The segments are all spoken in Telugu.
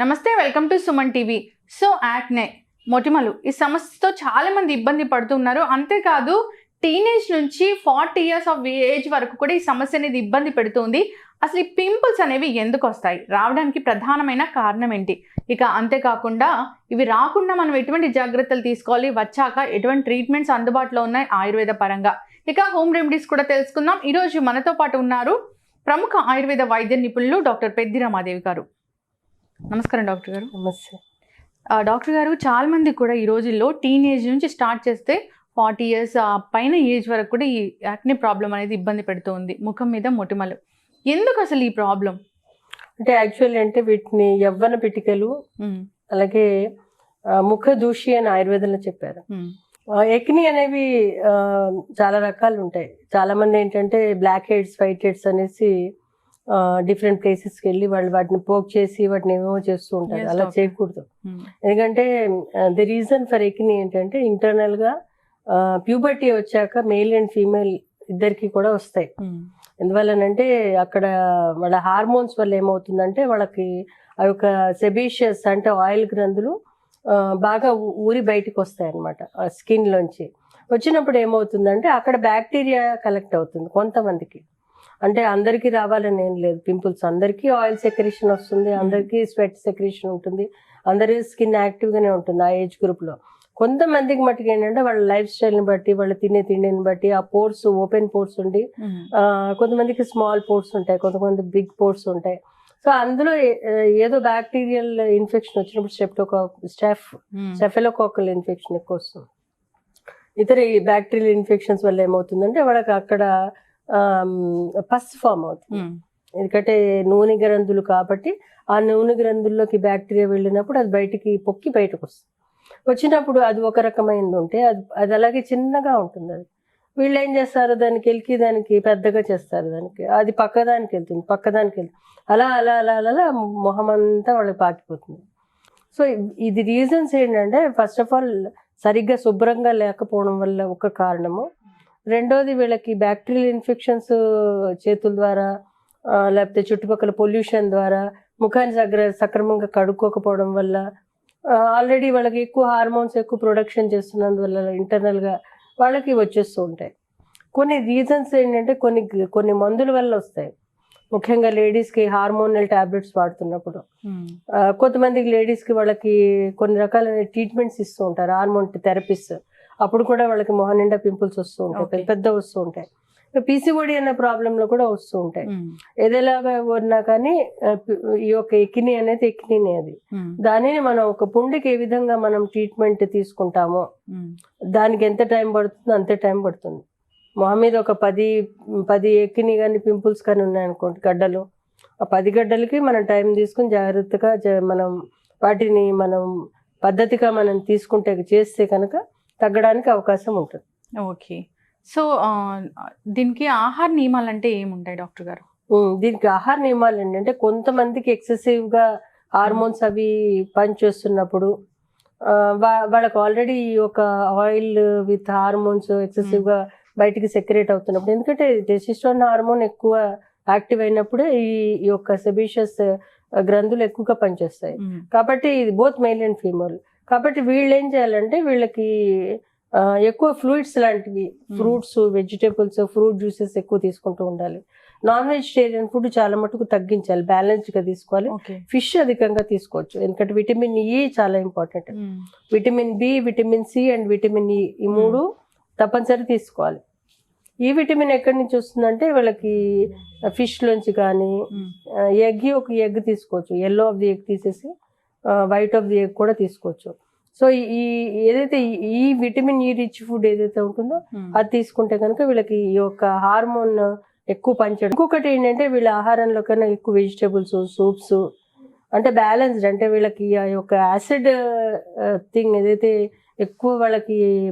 నమస్తే welcome to Suman TV. So acne మొటిమలు. ఈ సమస్యతో చాలామంది ఇబ్బంది పడుతున్నారు. అంతేకాదు టీనేజ్ నుంచి ఫార్టీ ఇయర్స్ ఆఫ్ ఏజ్ వరకు కూడా ఈ సమస్య అనేది ఇబ్బంది పెడుతుంది. అసలు ఈ పింపుల్స్ అనేవి ఎందుకు వస్తాయి? రావడానికి ప్రధానమైన కారణం ఏంటి? ఇక అంతేకాకుండా ఇవి రాకుండా మనం ఎటువంటి జాగ్రత్తలు తీసుకోవాలి? వచ్చాక ఎటువంటి ట్రీట్మెంట్స్ అందుబాటులో ఉన్నాయి? ఆయుర్వేద పరంగా. ఇక హోమ్ రెమెడీస్ కూడా తెలుసుకుందాం. ఈరోజు మనతో పాటు ఉన్నారు ప్రముఖ ఆయుర్వేద వైద్య నిపుణులు డాక్టర్ పెద్ది రమాదేవి గారు. నమస్కారం డాక్టర్ గారు. నమస్తే. డాక్టర్ గారు చాలా మంది కూడా ఈ రోజుల్లో టీనేజ్ నుంచి స్టార్ట్ చేస్తే ఫార్టీ ఇయర్స్ పైన ఏజ్ వరకు కూడా ఈ యాక్నే ప్రాబ్లం అనేది ఇబ్బంది పెడుతుంది. ముఖం మీద మొటిమలు. ఎందుకు అసలు ఈ ప్రాబ్లం? అంటే యాక్చువల్ అంటే వీటిని యవ్వన పిటికలు అలాగే ముఖ దూషి అని ఆయుర్వేదంలో చెప్పారు. ఎక్ని అనేవి చాలా రకాలు ఉంటాయి. చాలా మంది ఏంటంటే బ్లాక్ హెడ్స్ వైట్ హెడ్స్ అనేసి డిఫరెంట్ ప్లేసెస్కి వెళ్ళి వాళ్ళు వాటిని పోక్ చేసి వాటిని ఏమేమో చేస్తూ ఉంటారు. అలా. చేయకూడదు. ఎందుకంటే ది రీజన్ ఫర్ ఎక్ని ఏంటంటే ఇంటర్నల్గా ప్యూబర్టీ వచ్చాక మేల్ అండ్ ఫీమేల్ ఇద్దరికి కూడా వస్తాయి. ఎందువల్లనంటే అక్కడ వాళ్ళ హార్మోన్స్ వల్ల ఏమవుతుందంటే వాళ్ళకి ఆ యొక్క సెబీషియస్ అంటే ఆయిల్ గ్రంథులు బాగా ఊరి బయటికి వస్తాయి అనమాట స్కిన్ లోంచి. వచ్చినప్పుడు ఏమవుతుందంటే అక్కడ బ్యాక్టీరియా కలెక్ట్ అవుతుంది కొంతమందికి. అంటే అందరికీ రావాలని ఏం లేదు. పింపుల్స్ అందరికీ ఆయిల్ సెక్రేషన్ వస్తుంది అందరికీ స్వెట్ సెక్రేషన్ ఉంటుంది అందరి స్కిన్ యాక్టివ్గానే ఉంటుంది ఆ ఏజ్ గ్రూప్లో కొంతమందికి మట్టుకు ఏంటంటే వాళ్ళ లైఫ్ స్టైల్ని బట్టి వాళ్ళు తినే తిండిని బట్టి ఆ పోర్స్ ఓపెన్ పోర్స్ ఉండి కొంతమందికి స్మాల్ పోర్ట్స్ ఉంటాయి కొంతమంది బిగ్ పోర్ట్స్ ఉంటాయి. సో అందులో ఏదో బ్యాక్టీరియల్ ఇన్ఫెక్షన్ వచ్చినప్పుడు స్టెప్టోకా స్టెఫ్ స్టెఫెలోకాకల్ ఇన్ఫెక్షన్ ఎక్కువ వస్తుంది. ఇతర ఈ బ్యాక్టీరియల్ ఇన్ఫెక్షన్స్ వల్ల ఏమవుతుందంటే వాళ్ళకి అక్కడ పస్ ఫామ్ అవుతుంది. ఎందుకంటే నూనె గ్రంథులు కాబట్టి ఆ నూనె గ్రంథుల్లోకి బ్యాక్టీరియా వెళ్ళినప్పుడు అది బయటికి పొక్కి బయటకు వస్తుంది. వచ్చినప్పుడు అది ఒక రకమైనది ఉంటే అది అది అలాగే చిన్నగా ఉంటుంది అది. వీళ్ళు ఏం చేస్తారు? దానికి వెళ్ళి దానికి పెద్దగా చేస్తారు దానికి. అది పక్కదానికి వెళ్తుంది పక్కదానికి వెళ్తుంది. అలా అలా అలా అలా అలా మొహం అంతా వాళ్ళకి పాకిపోతుంది. సో ఇది రీజన్స్ ఏంటంటే ఫస్ట్ ఆఫ్ ఆల్ సరిగ్గా శుభ్రంగా లేకపోవడం వల్ల ఒక కారణము. రెండోది వీళ్ళకి బ్యాక్టీరియల్ ఇన్ఫెక్షన్స్ చేతుల ద్వారా ఆ, లేకపోతే చుట్టుపక్కల పొల్యూషన్ ద్వారా ముఖాన్ని సగ్ర సక్రమంగా కడుక్కోకపోవడం వల్ల ఆల్రెడీ వాళ్ళకి ఎక్కువ హార్మోన్స్ ఎక్కువ ప్రొడక్షన్ చేస్తున్నందువల్ల ఇంటర్నల్గా వాళ్ళకి వచ్చేస్తూ ఉంటాయి. కొన్ని రీజన్స్ ఏంటంటే కొన్ని కొన్ని మందుల వల్ల వస్తాయి. ముఖ్యంగా లేడీస్కి హార్మోనల్ టాబ్లెట్స్ వాడుతున్నప్పుడు. ఆ, కొంతమందికి లేడీస్కి వాళ్ళకి కొన్ని రకాలైన ట్రీట్మెంట్స్ ఇస్తూ ఉంటారు హార్మోన్ థెరపీస్ అప్పుడు కూడా వాళ్ళకి మొహం నిండా పింపుల్స్ వస్తూ ఉంటాయి. పెద్ద పెద్ద వస్తూ ఉంటాయి. పీసీఓడి అనే ప్రాబ్లంలో కూడా వస్తూ ఉంటాయి. ఏదేలాగా ఉన్నా కానీ ఈ యొక్క ఎకిని అనేది ఎకిని అది. దానిని మనం ఒక పుండికి ఏ విధంగా మనం ట్రీట్మెంట్ తీసుకుంటామో దానికి ఎంత టైం పడుతుందో అంతే టైం పడుతుంది. మొహం మీద ఒక పది పది ఎక్కిని కానీ పింపుల్స్ కానీ ఉన్నాయనుకోండి గడ్డలు ఆ పది గడ్డలకి మనం టైం తీసుకుని జాగ్రత్తగా మనం వాటిని మనం పద్ధతిగా మనం తీసుకుంటే చేస్తే కనుక తగ్గడానికి అవకాశం ఉంటుంది. ఓకే. సో దీనికి ఆహార నియమాలు అంటే ఏముంటాయి డాక్టర్ గారు? దీనికి ఆహార నియమాలు ఏంటంటే కొంతమందికి ఎక్సెసివ్గా హార్మోన్స్ అవి పనిచేస్తున్నప్పుడు వాళ్ళకి ఆల్రెడీ ఒక ఆయిల్ విత్ హార్మోన్స్ ఎక్సెసివ్గా బయటికి సెక్రేట్ అవుతున్నప్పుడు ఎందుకంటే టెసిస్టోన్ హార్మోన్ ఎక్కువ యాక్టివ్ అయినప్పుడే ఈ ఈ యొక్క సెబిషియస్ గ్రంథులు ఎక్కువగా పనిచేస్తాయి. కాబట్టి ఇది బోత్ మెయిల్ అండ్ ఫీమేల్ కాబట్టి వీళ్ళు ఏం చేయాలంటే వీళ్ళకి ఎక్కువ ఫ్లూయిడ్స్ లాంటివి ఫ్రూట్స్ వెజిటేబుల్స్ ఫ్రూట్ జ్యూసెస్ ఎక్కువ తీసుకుంటూ ఉండాలి. నాన్ వెజిటేరియన్ ఫుడ్ చాలా మటుకు తగ్గించాలి బ్యాలెన్స్డ్గా తీసుకోవాలి ఫిష్ అధికంగా తీసుకోవచ్చు ఎందుకంటే విటమిన్ ఈ చాలా important. Vitamin B vitamin C and vitamin E ఈ మూడు తప్పనిసరి తీసుకోవాలి. ఈ విటమిన్ ఎక్కడి నుంచి వస్తుందంటే వీళ్ళకి ఫిష్ లోంచి కానీ ఎగ్ ఒక ఎగ్ తీసుకోవచ్చు. ఎల్లో ఆఫ్ ది ఎగ్ తీసేసి వైట్ ఆఫ్ ది ఎగ్ కూడా తీసుకోవచ్చు. సో ఈ ఏదైతే ఈ- విటమిన్ ఈ రిచ్ ఫుడ్ ఏదైతే ఉంటుందో అది తీసుకుంటే కనుక వీళ్ళకి ఈ యొక్క హార్మోన్ ఎక్కువ పనిచేయడం. ఇంకొకటి ఏంటంటే వీళ్ళ ఆహారంలో కన్నా ఎక్కువ వెజిటేబుల్స్ సూప్స్ అంటే బ్యాలెన్స్డ్ అంటే వీళ్ళకి ఆ యొక్క యాసిడ్ థింగ్ ఏదైతే ఎక్కువ వాళ్ళకి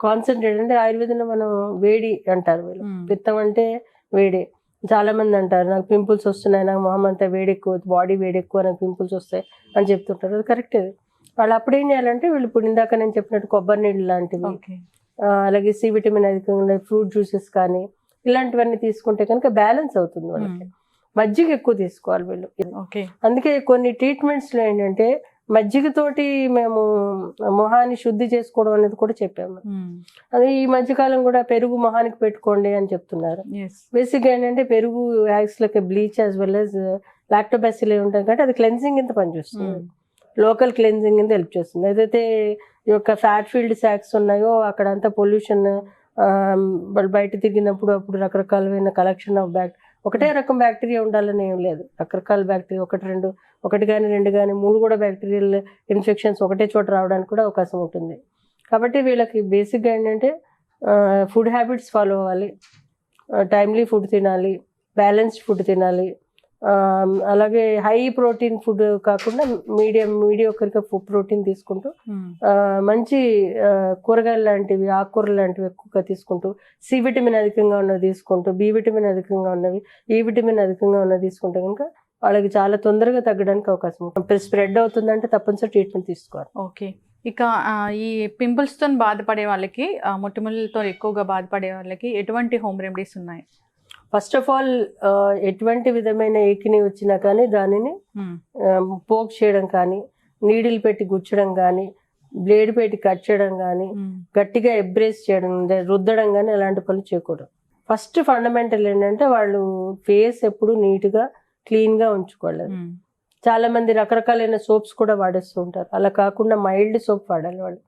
కాన్సన్ట్రేట్ అంటే ఆయుర్వేదంలో మనం వేడి అంటారు వీళ్ళు. పిత్తం అంటే వేడి. చాలా మంది అంటారు నాకు పింపుల్స్ వస్తున్నాయి నాకు మొహం అంతా వేడి ఎక్కువ బాడీ వేడి ఎక్కువ నాకు పింపుల్స్ వస్తాయి అని చెప్తుంటారు. అది కరెక్ట్ వాళ్ళు అప్పుడు ఏం చేయాలంటే వీళ్ళు ఇప్పుడు ఇందాక నేను చెప్పినట్టు కొబ్బరి నీళ్ళు లాంటివి అలాగే సి విటమిన్ అధికంగా ఫ్రూట్ జ్యూసెస్ కానీ ఇలాంటివన్నీ తీసుకుంటే కనుక బ్యాలెన్స్ అవుతుంది వాళ్ళకి. మజ్జిగ ఎక్కువ తీసుకోవాలి వీళ్ళు. ఓకే. అందుకే కొన్ని ట్రీట్మెంట్స్లో ఏంటంటే మజ్జిగతోటి మేము మొహాన్ని శుద్ధి చేసుకోవడం అనేది కూడా చెప్పాము. అది ఈ మధ్యకాలం కూడా పెరుగు మొహానికి పెట్టుకోండి అని చెప్తున్నారు. బేసిక్గా ఏంటంటే పెరుగు acts like bleach as well as lactobacilli ఉంటాయి కాబట్టి అది క్లెన్సింగ్ కింద పనిచేస్తుంది. లోకల్ క్లెన్సింగ్ కింద హెల్ప్ చేస్తుంది. ఏదైతే ఈ యొక్క ఫ్యాట్ ఫీల్డ్ శాక్స్ ఉన్నాయో అక్కడ అంతా పొల్యూషన్ వాళ్ళు బయట తిరిగినప్పుడు అప్పుడు రకరకాలమైన కలెక్షన్ ఆఫ్ బ్యాక్ ఒకటే రకం బ్యాక్టీరియా ఉండాలని ఏం లేదు. రకరకాల బ్యాక్టీరియా ఒకటి రెండు ఒకటి కానీ రెండు కానీ మూడు కూడా బ్యాక్టీరియల్ ఇన్ఫెక్షన్స్ ఒకటే చోట రావడానికి కూడా అవకాశం ఉంటుంది. కాబట్టి వీళ్ళకి బేసిక్గా ఏంటంటే ఫుడ్ హ్యాబిట్స్ ఫాలో అవ్వాలి. టైమ్లీ ఫుడ్ తినాలి బ్యాలెన్స్డ్ ఫుడ్ తినాలి. అలాగే హై ప్రోటీన్ ఫుడ్ కాకుండా మీడియం మీడియం ఒకరికి ప్రోటీన్ తీసుకుంటూ ఆ, మంచి కూరగాయలు లాంటివి ఆకుకూరలు లాంటివి ఎక్కువగా తీసుకుంటూ సి విటమిన్ అధికంగా ఉన్నవి తీసుకుంటూ బి విటమిన్ అధికంగా ఉన్నవి ఈ విటమిన్ అధికంగా ఉన్నవి తీసుకుంటే కనుక వాళ్ళకి చాలా తొందరగా తగ్గడానికి అవకాశం ఉంటుంది. స్ప్రెడ్ అవుతుందంటే తప్పనిసరి ట్రీట్మెంట్ తీసుకోవాలి. ఓకే ఇక ఈ పింపుల్స్తో బాధపడే వాళ్ళకి మొటిమలతో ఎక్కువగా బాధపడే వాళ్ళకి ఎటువంటి హోమ్ రెమెడీస్ ఉన్నాయి? ఫస్ట్ ఆఫ్ ఆల్ ఎటువంటి విధమైన ఏకిని వచ్చినా కానీ దానిని పోక్ చేయడం కానీ నీడిల్ పెట్టి గుచ్చడం కానీ బ్లేడ్ పెట్టి కట్ చేయడం కానీ గట్టిగా ఎబ్రేస్ చేయడం రుద్దడం కానీ అలాంటి పనులు చేయకూడదు. ఫస్ట్ ఫండమెంటల్ ఏంటంటే వాళ్ళు ఫేస్ ఎప్పుడు నీట్గా క్లీన్గా ఉంచుకోవాలి చాలా మంది రకరకాలైన సోప్స్ కూడా వాడేస్తూ ఉంటారు. అలా కాకుండా మైల్డ్ సోప్ వాడాలి వాళ్ళు.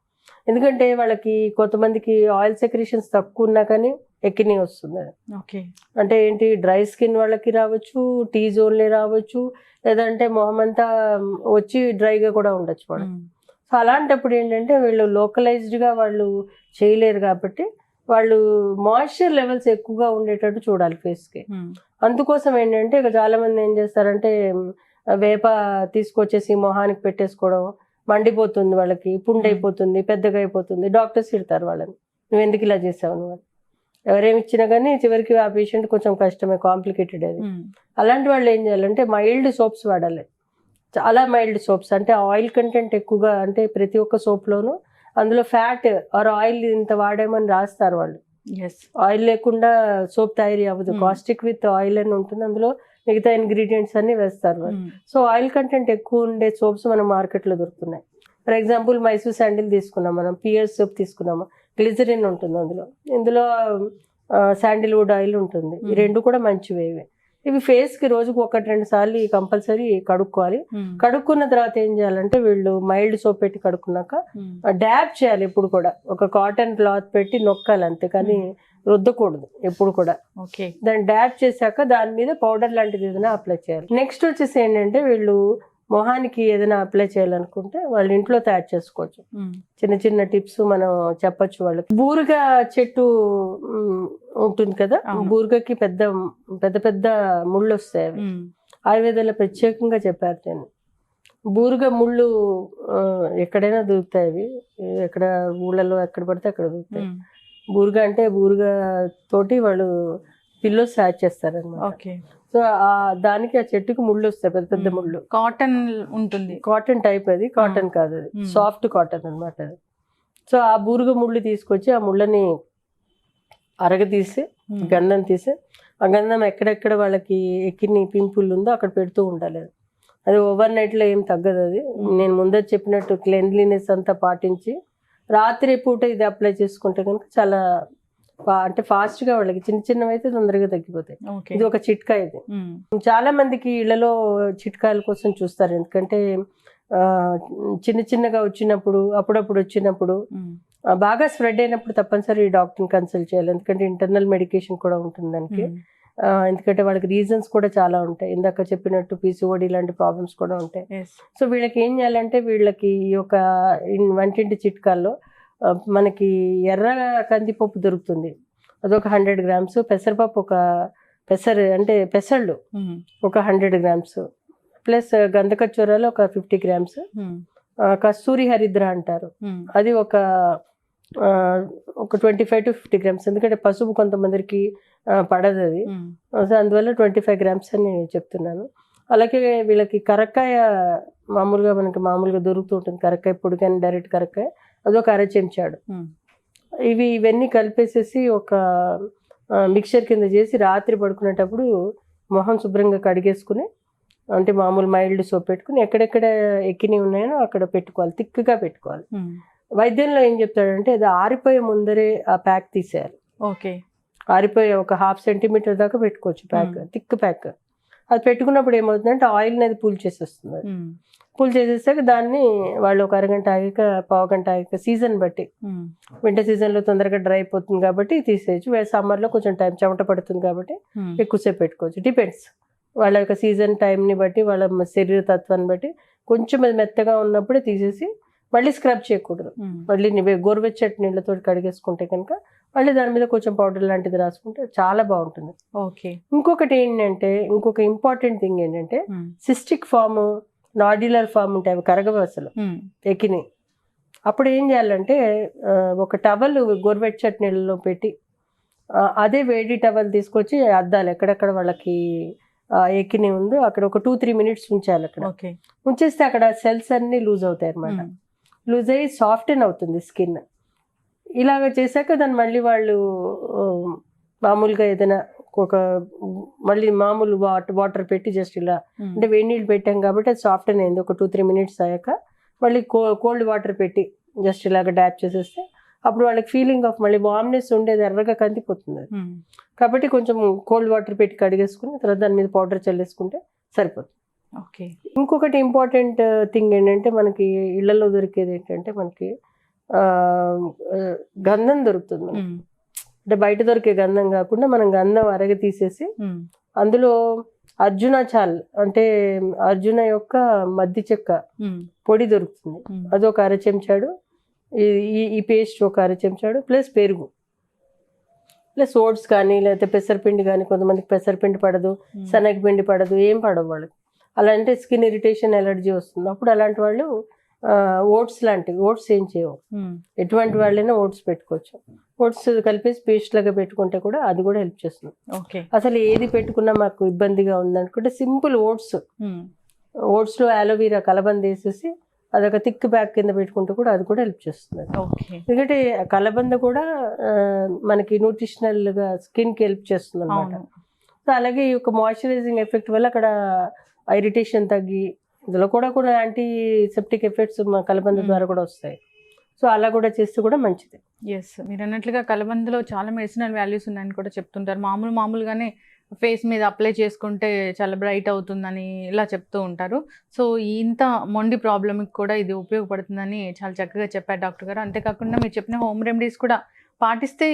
ఎందుకంటే వాళ్ళకి కొంతమందికి ఆయిల్ సెక్రేషన్స్ తక్కువ ఉన్నా కానీ ఎక్కిని వస్తుంది. ఓకే. అంటే ఏంటి డ్రై స్కిన్ వాళ్ళకి రావచ్చు టీ జోన్లే రావచ్చు లేదంటే మొహం అంతా వచ్చి డ్రైగా కూడా ఉండొచ్చు వాళ్ళు సో అలాంటప్పుడు ఏంటంటే వీళ్ళు లోకలైజ్డ్గా వాళ్ళు చేయలేరు కాబట్టి వాళ్ళు మాయిశ్చర్ లెవెల్స్ ఎక్కువగా ఉండేటట్టు చూడాలి ఫేస్కి అందుకోసం ఏంటంటే ఇక చాలా మంది ఏం చేస్తారంటే వేప తీసుకొచ్చేసి మొహానికి పెట్టేసుకోవడం మండిపోతుంది వాళ్ళకి పుండు అయిపోతుంది పెద్దగా అయిపోతుంది డాక్టర్స్ తిడతారు వాళ్ళని. నువ్వు ఎందుకు ఇలా చేసావు నువ్వు. ఎవరేమి ఇచ్చినా కానీ చివరికి ఆ పేషెంట్ కొంచెం కష్టమే కాంప్లికేటెడ్ అది. అలాంటి వాళ్ళు ఏం చేయాలంటే మైల్డ్ సోప్స్ వాడాలి. చాలా మైల్డ్ సోప్స్ అంటే ఆయిల్ కంటెంట్ ఎక్కువగా అంటే ప్రతి ఒక్క సోప్లోనూ అందులో ఫ్యాట్ ఆర్ ఆయిల్ ఇంత వాడామని రాస్తారు వాళ్ళు. ఆయిల్ లేకుండా సోప్ తయారీ అవ్వదు. కాస్టిక్ విత్ ఆయిల్ అని ఉంటుంది. అందులో మిగతా ఇంగ్రీడియంట్స్ అన్ని వేస్తారు వాళ్ళు. సో ఆయిల్ కంటెంట్ ఎక్కువ ఉండే సోప్స్ మన మార్కెట్లో దొరుకుతున్నాయి. ఫర్ ఎగ్జాంపుల్ మైసూర్ శాండిల్ తీసుకున్నాం మనం. పియర్ సోప్ తీసుకున్నాము. గ్లిజరిన్ ఉంటుంది అందులో. ఇందులో శాండిల్వుడ్ ఆయిల్ ఉంటుంది. ఈ Hmm. రెండు కూడా మంచివి ఇవి ఇవి ఫేస్కి రోజుకు ఒకటి రెండు సార్లు కంపల్సరీ కడుక్కోవాలి. కడుక్కున్న తర్వాత ఏం చేయాలంటే వీళ్ళు మైల్డ్ సోప్ పెట్టి కడుక్కున్నాక డ్యాబ్ చేయాలి ఎప్పుడు కూడా. ఒక కాటన్ క్లాత్ పెట్టి నొక్కాలి అంతే కానీ రుద్దకూడదు ఎప్పుడు కూడా. ఓకే దాన్ని డ్యాబ్ చేశాక దాని మీద పౌడర్ లాంటిది ఏదైనా అప్లై చేయాలి. నెక్స్ట్ వచ్చేసి ఏంటంటే వీళ్ళు మొహానికి ఏదైనా అప్లై చేయాలనుకుంటే వాళ్ళ ఇంట్లో తయారు చేసుకోవచ్చు. చిన్న చిన్న టిప్స్ మనం చెప్పొచ్చు వాళ్ళకి. బూరుగ చెట్టు ఉంటుంది కదా. బూరుగకి పెద్ద పెద్ద పెద్ద ముళ్ళు వస్తాయి ఆయుర్వేదంలో ప్రత్యేకంగా చెప్పారు నేను. బూరుగ ముళ్ళు ఎక్కడైనా దొరుకుతాయి అవి. ఎక్కడ ఊళ్ళలో ఎక్కడ పడితే అక్కడ దొరుకుతాయి. బూరుగ అంటే బూరుగ తోటి వాళ్ళు పిల్లోస్ తయారు చేస్తారనమాట ఓకే. సో ఆ దానికి ఆ చెట్టుకి ముళ్ళు వస్తాయి పెద్ద పెద్ద ముళ్ళు. కాటన్ ఉంటుంది. కాటన్ టైప్ అది కాటన్ కాదు అది. సాఫ్ట్ కాటన్ అన్నమాట అది. సో ఆ బూరుగ ముళ్ళు తీసుకొచ్చి ఆ ముళ్ళని అరగదీసి గంధం తీసి ఆ గంధం ఎక్కడెక్కడ వాళ్ళకి ఎక్కిన పింపుల్ ఉందో అక్కడ పెడుతూ ఉండాలి. అది ఓవర్ నైట్లో ఏం తగ్గదు అది. నేను ముందే చెప్పినట్టు క్లెన్లీనెస్ అంతా పాటించి రాత్రి పూట ఇది అప్లై చేసుకుంటే కనుక చాలా అంటే ఫాస్ట్గా వాళ్ళకి చిన్న చిన్నవి అయితే తొందరగా తగ్గిపోతాయి. ఇది ఒక చిట్కా ఇది. చాలా మందికి ఇళ్ళలో చిట్కాయల కోసం చూస్తారు. ఎందుకంటే చిన్న చిన్నగా వచ్చినప్పుడు అప్పుడప్పుడు వచ్చినప్పుడు బాగా స్ప్రెడ్ అయినప్పుడు తప్పనిసరి డాక్టర్ని కన్సల్ట్ చేయాలి. ఎందుకంటే ఇంటర్నల్ మెడికేషన్ కూడా ఉంటుంది దానికి. ఎందుకంటే వాళ్ళకి రీజన్స్ కూడా చాలా ఉంటాయి. ఇందాక చెప్పినట్టు పీసీఓడి లాంటి ప్రాబ్లమ్స్ కూడా ఉంటాయి. సో వీళ్ళకి ఏం చేయాలంటే వీళ్ళకి ఈ యొక్క వంటింటి చిట్కాల్లో మనకి ఎర్ర కందిపప్పు దొరుకుతుంది. అదొక హండ్రెడ్ గ్రామ్స్. పెసరపప్పు ఒక పెసర అంటే పెసళ్ళు ఒక హండ్రెడ్ గ్రామ్స్. ప్లస్ గంధకచ్చూరాలు ఒక ఫిఫ్టీ గ్రామ్స్. కస్తూరి హరిద్ర అంటారు. అది ఒక ఒక twenty five to fifty grams. ఎందుకంటే పసుపు కొంతమందికి పడదు అది. సో అందువల్ల ట్వంటీ ఫైవ్ గ్రామ్స్ అని నేను చెప్తున్నాను. అలాగే వీళ్ళకి కరక్కాయ మామూలుగా మనకి మామూలుగా దొరుకుతూ ఉంటుంది. కరక్కాయ పొడి కానీ డైరెక్ట్ కరక్కాయ. అదొక అర చెంచాడు. ఇవి ఇవన్నీ కలిపేసేసి ఒక మిక్చర్ కింద చేసి రాత్రి పడుకునేటప్పుడు మొహం శుభ్రంగా కడిగేసుకుని అంటే మామూలు మైల్డ్ సోప్ పెట్టుకుని ఎక్కడెక్కడ ఎక్కినవి ఉన్నాయో అక్కడ పెట్టుకోవాలి తిక్కుగా పెట్టుకోవాలి. వైద్యంలో ఏం చెప్తాడంటే అది ఆరిపోయే ముందరే ఆ ప్యాక్ తీసేయాలి. ఓకే. ఆరిపోయే ఒక హాఫ్ సెంటీమీటర్ దాకా పెట్టుకోవచ్చు ప్యాక్. Thick pack. అది పెట్టుకున్నప్పుడు ఏమవుతుందంటే ఆయిల్ అనేది పూల్ చేసేస్తుంది. పూల్ చేసేసాక దాన్ని వాళ్ళు ఒక అరగంట ఆగాక పావు గంట ఆగాక సీజన్ బట్టి. వింటర్ సీజన్లో తొందరగా డ్రై అయిపోతుంది కాబట్టి తీసేయచ్చు వే సమ్మర్లో కొంచెం టైం చెమట పడుతుంది కాబట్టి. ఎక్కువసేపు పెట్టుకోవచ్చు డిపెండ్స్ వాళ్ళ యొక్క సీజన్ టైంని బట్టి వాళ్ళ శరీర తత్వాన్ని బట్టి కొంచెం అది మెత్తగా ఉన్నప్పుడే తీసేసి మళ్ళీ స్క్రబ్ చేయకూడదు. మళ్ళీ గోరువెచ్చటి నీళ్ళతో కడిగేసుకుంటే కనుక మళ్ళీ దాని మీద కొంచెం పౌడర్ లాంటిది రాసుకుంటే చాలా బాగుంటుంది. ఓకే. ఇంకొకటి ఏంటంటే ఇంకొక ఇంపార్టెంట్ థింగ్ ఏంటంటే. సిస్టిక్ ఫామ్ నాడ్యులర్ ఫామ్ ఉంటాయి అవి కరగవు అసలు. ఎక్కినాయి అప్పుడు ఏం చేయాలంటే ఒక టవల్ గోరువెచ్చటి నీళ్ళలో పెట్టి అదే వేడి టవల్ తీసుకొచ్చి అద్దాలి ఎక్కడెక్కడ వాళ్ళకి ఎక్కిని ఉందో అక్కడ ఒక టూ త్రీ మినిట్స్ ఉంచాలి అక్కడ. ఓకే. ఉంచేస్తే అక్కడ సెల్స్ అన్ని లూజ్ అవుతాయి అన్నమాట ఉమ్. లూజ్ అయ్యి సాఫ్టెన్ అవుతుంది స్కిన్ ఇలాగ చేశాక దాన్ని మళ్ళీ వాళ్ళు మామూలుగా ఏదైనా ఒక మళ్ళీ మామూలు వాటర్ వాటర్ పెట్టి జస్ట్ ఇలా. అంటే వేడి నీళ్ళు పెట్టాం కాబట్టి అది సాఫ్టెన్ అయింది ఒక టూ త్రీ మినిట్స్ అయ్యాక మళ్ళీ కో కోల్డ్ వాటర్ పెట్టి జస్ట్ ఇలాగ డ్యాప్ చేసేస్తే అప్పుడు వాళ్ళకి ఫీలింగ్ ఆఫ్ మళ్ళీ వామ్నెస్ ఉండేది ఎర్రగా కందిపోతుంది. కాబట్టి కొంచెం కోల్డ్ వాటర్ పెట్టి కడిగేసుకుని తర్వాత దాని మీద పౌడర్ చల్లేసుకుంటే సరిపోతుంది ఓకే ఇంకొకటి ఇంపార్టెంట్ థింగ్ ఏంటంటే మనకి ఇళ్ళలో దొరికేది ఏంటంటే మనకి గంధం దొరుకుతుంది మనకి. అంటే బయట దొరికే గంధం కాకుండా మనం గంధం అరగ తీసేసి. అందులో అర్జున చాల్ అంటే అర్జున యొక్క మద్ది చెక్క. పొడి దొరుకుతుంది. అది ఒక అర చెంచాడు ఈ- ఈ పేస్ట్ ఒక అర చెంచాడు ప్లస్ పెరుగు ప్లస్ ఓట్స్ కానీ లేకపోతే పెసరపిండి కానీ కొంతమందికి పెసరపిండి పడదు. శనగపిండి పడదు ఏం పడవు వాళ్ళకి అలా అంటే స్కిన్ ఇరిటేషన్ ఎలర్జీ వస్తుంది అప్పుడు అలాంటి వాళ్ళు ఓట్స్ లాంటివి ఓట్స్ ఏం చేయవు. ఎటువంటి వాళ్ళైనా ఓట్స్ పెట్టుకోవచ్చు. ఓట్స్ కలిపేసి పేస్ట్ లాగా పెట్టుకుంటే కూడా అది కూడా హెల్ప్ చేస్తుంది. ఓకే. అసలు ఏది పెట్టుకున్నా మాకు ఇబ్బందిగా ఉందనుకుంటే సింపుల్ ఓట్స్. ఓట్స్లో అలోవీరా కలబంద వేసేసి అదొక థిక్ బ్యాగ్ కింద పెట్టుకుంటే కూడా అది కూడా హెల్ప్ చేస్తుంది. ఓకే. ఎందుకంటే కలబంద కూడా మనకి న్యూట్రిషనల్గా స్కిన్కి హెల్ప్ చేస్తుంది అనమాట సో అలాగే ఈ యొక్క మాయిశ్చరైజింగ్ ఎఫెక్ట్ వల్ల అక్కడ ఇరిటేషన్ తగ్గి ఇందులో కూడా కూడా యాంటీ సెప్టిక్ ఎఫెక్ట్స్ మా కలబంద Mm. ద్వారా కూడా వస్తాయి. సో అలా కూడా చేస్తే కూడా మంచిది. ఎస్ మీరు అన్నట్లుగా కలబందలో చాలా మెడిసినల్ వాల్యూస్ ఉన్నాయని కూడా చెప్తుంటారు. మామూలు మామూలుగానే ఫేస్ మీద అప్లై చేసుకుంటే చాలా బ్రైట్ అవుతుందని ఇలా చెప్తూ ఉంటారు. సో ఇంత మొండి ప్రాబ్లమ్కి కూడా ఇది ఉపయోగపడుతుందని చాలా చక్కగా చెప్పారు డాక్టర్ గారు. అంతేకాకుండా మీరు చెప్పిన హోమ్ రెమెడీస్ కూడా పాటిస్తే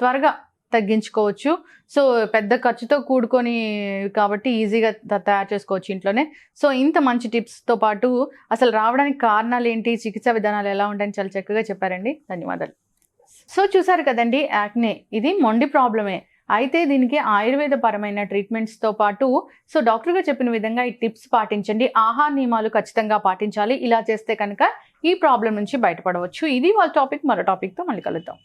త్వరగా తగ్గించుకోవచ్చు. సో పెద్ద ఖర్చుతో కూడుకొని కాబట్టి ఈజీగా త- తయారు చేసుకోవచ్చు ఇంట్లోనే. సో ఇంత మంచి టిప్స్తో పాటు అసలు రావడానికి కారణాలు ఏంటి చికిత్సా విధానాలు ఎలా ఉంటాయని చాలా చక్కగా చెప్పారండి. ధన్యవాదాలు. సో చూసారు కదండి యాక్నే. ఇది మొండి ప్రాబ్లమే. అయితే దీనికి ఆయుర్వేద పరమైన ట్రీట్మెంట్స్తో పాటు సో డాక్టర్ గారు చెప్పిన విధంగా ఈ టిప్స్ పాటించండి. ఆహార నియమాలు ఖచ్చితంగా పాటించాలి. ఇలా చేస్తే కనుక ఈ ప్రాబ్లం నుంచి బయటపడవచ్చు. ఇది వాళ్ళ టాపిక్. మరో టాపిక్తో మళ్ళీ కలుద్దాం.